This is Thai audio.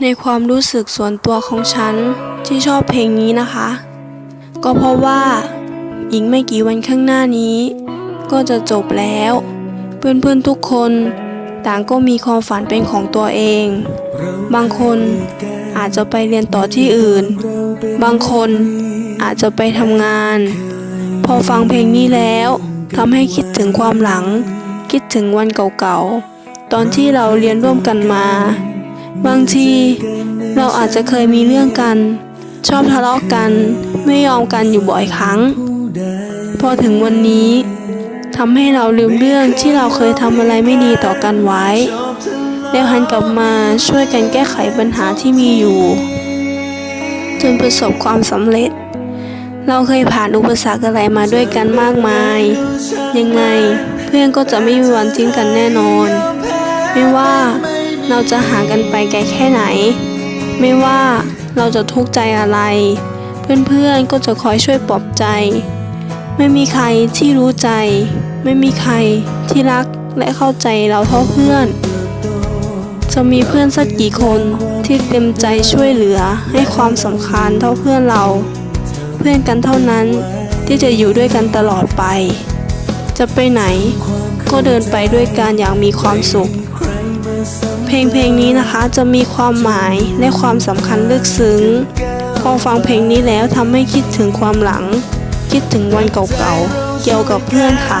ในความรู้สึกส่วนตัวของฉันที่ชอบเพลงนี้นะคะ ก็เพราะว่าอีกไม่กี่วันข้างหน้านี้ ก็จะจบแล้ว เพื่อนๆทุกคนต่างก็มีความฝันเป็นของตัวเอง บางคนอาจจะไปเรียนต่อที่อื่น บางคนอาจจะไปทำงาน พอฟังเพลงนี้แล้วทำให้คิดถึงความหลัง คิดถึงวันเก่าๆ ตอนที่เราเรียนร่วมกันมา บางที เราอาจจะเคยมีเรื่องกัน ชอบทะเลาะกัน ไม่ยอมกันอยู่บ่อยครั้ง พอถึงวันนี้ทำให้เราลืมเรื่องที่เราเคยทำอะไรไม่ดีต่อกันไว้ แล้วหันกลับมาช่วยกันแก้ไขปัญหาที่มีอยู่ จนประสบความสำเร็จ เราเคยผ่านอุปสรรคอะไรมาด้วยกันมากมาย ยังไงเพื่อนก็จะไม่มีวันทิ้งกันแน่นอน ไม่ว่า เราจะห่างกันไปไกลแค่ไหน ไม่ว่าเราจะทุกข์ใจอะไร เพื่อนๆก็จะคอยช่วยปลอบใจ ไม่มีใครที่รู้ใจ ไม่มีใครที่รักและเข้าใจเราเท่าเพื่อน จะมีเพื่อนสักกี่คนที่เต็มใจช่วยเหลือให้ความสำคัญเท่าเพื่อนเรา เพื่อนกันเท่านั้นที่จะอยู่ด้วยกันตลอดไป จะไปไหนก็เดินไปด้วยกันอย่างมีความสุข เพลงเพลงนี้นะคะจะมีความหมายและความสำคัญลึกซึ้ง พอฟังเพลงนี้แล้วทำให้คิดถึงความหลัง คิดถึงวันเก่าๆ เกี่ยวกับเพื่อนค่ะ